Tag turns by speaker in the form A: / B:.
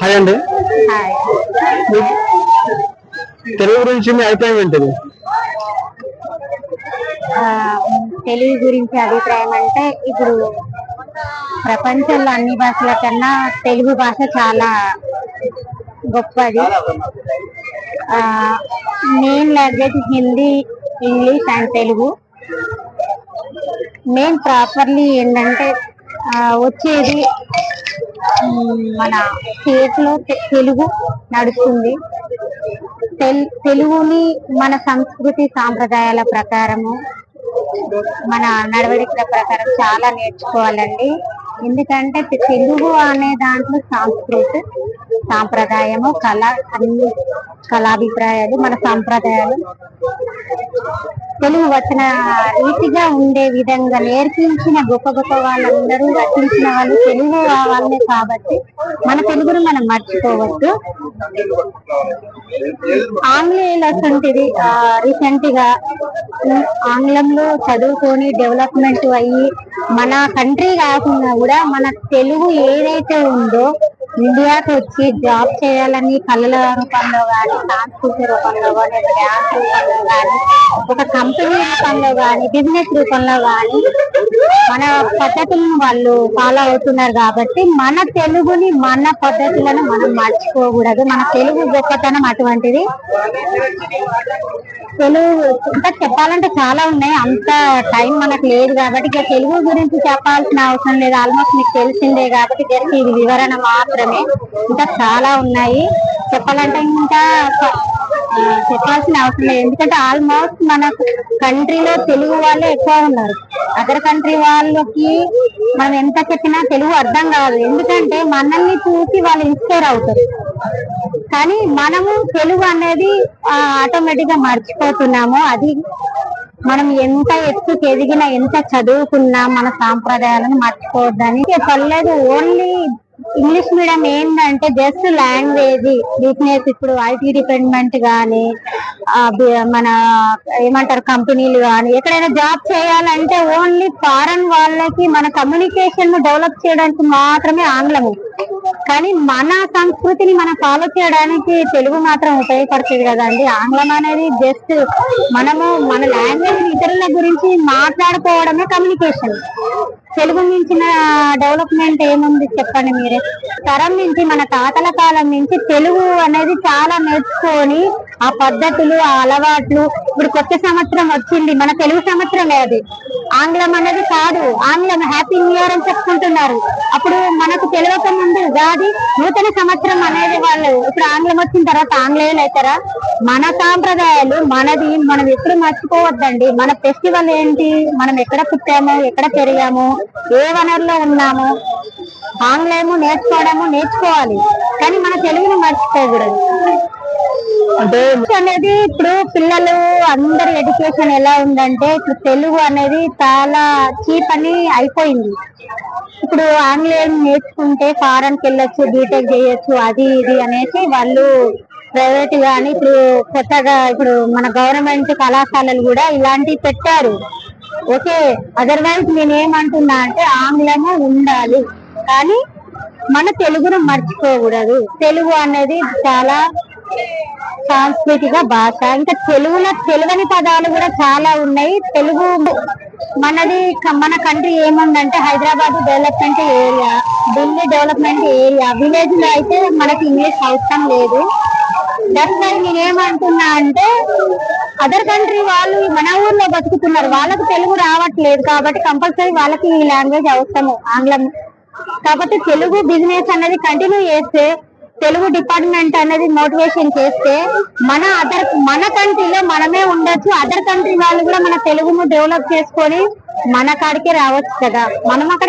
A: Hi అండి. తెలుగు గురించి మీ అభిప్రాయం ఏంటిది?
B: తెలుగు గురించి అభిప్రాయం అంటే ఇప్పుడు ప్రపంచంలో అన్ని భాషల కన్నా తెలుగు భాష చాలా గొప్పది. Main language Hindi English and Telugu. Main properly ఏంటంటే వచ్చేది మన స్టేట్లో తెలుగు నడుస్తుంది. తెలుగుని మన సంస్కృతి సాంప్రదాయాల ప్రకారము మన నడవడికల ప్రకారం చాలా నేర్చుకోవాలండి. ఎందుకంటే తెలుగు అనే దాంట్లో సంస్కృతి సాంప్రదాయము కళ అన్ని కళాభిప్రాయాలు మన సాంప్రదాయాలు తెలుగు వచ్చిన రీతిగా ఉండే విధంగా నేర్పించిన గొప్ప గొప్ప వాళ్ళందరూ రచించిన వాళ్ళు తెలుగు వాళ్ళే కాబట్టి మన తెలుగును మనం మర్చిపోవద్దు. ఆంగ్లేయులు అసంటిది రీసెంట్గా ఆంగ్లంలో చదువుకొని డెవలప్మెంట్ అయ్యి మన కంట్రీ కాకుండా కూడా మన తెలుగు ఏదైతే ఉందో ఇండియాకి వచ్చి జాబ్ చేయాలని కళల రూపంలో కానీ సాంస్కృతిక రూపంలో కానీ డ్యాన్స్ రూపంలో కానీ ఒక కంపెనీ రూపంలో కానీ బిజినెస్ రూపంలో కానీ మన పద్ధతులను వాళ్ళు ఫాలో అవుతున్నారు కాబట్టి మన తెలుగుని మన పద్ధతులను మనం మర్చిపోకూడదు. మన తెలుగు గొప్పతనం అటువంటిది. తెలుగు ఇంకా చెప్పాలంటే చాలా ఉన్నాయి. అంత టైం మనకు లేదు కాబట్టి ఇక తెలుగు గురించి చెప్పాల్సిన అవసరం లేదు. ఆల్మోస్ట్ మీకు తెలిసిందే కాబట్టి జస్ట్ ఇది వివరణ మాత్రమే. ఇంకా చాలా ఉన్నాయి. చెప్పాలంటే ఇంకా చెప్పాల్సిన అవసరం లేదు. ఎందుకంటే ఆల్మోస్ట్ మన కంట్రీలో తెలుగు వాళ్ళే ఎక్కువ ఉన్నారు. అదర్ కంట్రీ వాళ్ళకి మనం ఎంత చెప్పినా తెలుగు అర్థం కాదు. ఎందుకంటే మనల్ని చూసి వాళ్ళు ఇన్స్పైర్ అవుతారు. కానీ మనము తెలుగు అనేది ఆటోమేటిక్గా మర్చిపోతున్నాము. అది మనం ఎంత ఎత్తుకు ఎదిగినా ఎంత చదువుకున్నా మన సాంప్రదాయాలను మర్చిపోవద్దని పర్లేదు ఓన్లీ ఇంగ్లీష్ మీడియం ఏంటంటే జస్ట్ లాంగ్వేజ్ వీక్నెస్ ఇప్పుడు ఐటీ డిపార్ట్మెంట్ కానీ మన ఏమంటారు కంపెనీలు కానీ ఎక్కడైనా జాబ్ చేయాలంటే ఓన్లీ ఫారెన్ వాళ్ళకి మన కమ్యూనికేషన్ డెవలప్ చేయడానికి మాత్రమే ఆంగ్లము. కానీ మన సంస్కృతిని మనం ఫాలో చేయడానికి తెలుగు మాత్రం ఉపయోగపడుతుంది కదండి. ఆంగ్లం అనేది జస్ట్ మనము మన లాంగ్వేజ్ ఇతరుల గురించి మాట్లాడుకోవడమే కమ్యూనికేషన్ తెలుగు మించిన డెవలప్మెంట్ ఏముంది చెప్పండి మీరే? తరం నుంచి మన తాతల కాలం నుంచి తెలుగు అనేది చాలా నేర్చుకొని ఆ పద్ధతులు ఆ అలవాట్లు ఇప్పుడు కొత్త సంవత్సరం వచ్చింది. మన తెలుగు సంవత్సరమే అది. ఆంగ్లం అనేది కాదు. ఆంగ్లం హ్యాపీ న్యూ ఇయర్ అని చెప్పుకుంటున్నారు. అప్పుడు మనకు తెలియక ముందు ఉగాది నూతన సంవత్సరం అనేది వాళ్ళు ఇప్పుడు ఆంగ్లం వచ్చిన తర్వాత ఆంగ్లేయులు అవుతారా? మన సాంప్రదాయాలు మనది మనం ఎప్పుడు మర్చిపోవద్దండి. మన ఫెస్టివల్ ఏంటి? మనం ఎక్కడ పుట్టాము? ఎక్కడ పెరిగాము? ఏ వనరులో ఉన్నాము? ఆంగ్లేయము నేర్చుకోవడము నేర్చుకోవాలి. కానీ మన తెలుగుని మర్చిపోకూడదు.
A: అంటే
B: అనేది ఇప్పుడు పిల్లలు అందరి ఎడ్యుకేషన్ ఎలా ఉందంటే ఇప్పుడు తెలుగు అనేది చాలా చీప్ అని అయిపోయింది. ఇప్పుడు ఆంగ్లేయం నేర్చుకుంటే ఫారెన్కి వెళ్ళొచ్చు బీటెక్ చేయొచ్చు అది ఇది అనేసి వాళ్ళు ప్రైవేట్ గాని ఇప్పుడు కొత్తగా ఇప్పుడు మన గవర్నమెంట్ కళాశాలలు కూడా ఇలాంటివి పెట్టారు. ఓకే అదర్వైజ్ నేనేమంటున్నా అంటే ఆంగ్లము ఉండాలి. కానీ మన తెలుగును మర్చిపోకూడదు. తెలుగు అనేది చాలా సాంస్కృతిక భాష. ఇంకా తెలుగులో తెలుగని పదాలు కూడా చాలా ఉన్నాయి. తెలుగు మనది మన కంట్రీ ఏముందంటే Hyderabad development area Delhi development area. విలేజ్లో అయితే మనకి ఇంగ్లీష్ అవసరం లేదు. దట్స్ నేనేమంటున్నా అంటే అదర్ కంట్రీ వాళ్ళు మన ఊర్లో బతుకుతున్నారు. వాళ్ళకి తెలుగు రావట్లేదు కాబట్టి కంపల్సరీ వాళ్ళకి ఈ లాంగ్వేజ్ అవసరము ఆంగ్లం కాబట్టి తెలుగు బిజినెస్ అనేది కంటిన్యూ చేస్తే తెలుగు డిపార్ట్మెంట్ అనేది మోటివేషన్ చేస్తే మన అదర్ మన కంట్రీలో మనమే ఉండొచ్చు. అదర్ కంట్రీ వాళ్ళు కూడా మన తెలుగును డెవలప్ చేసుకొని మన కాడికే రావచ్చు కదా. మనం అక్కడ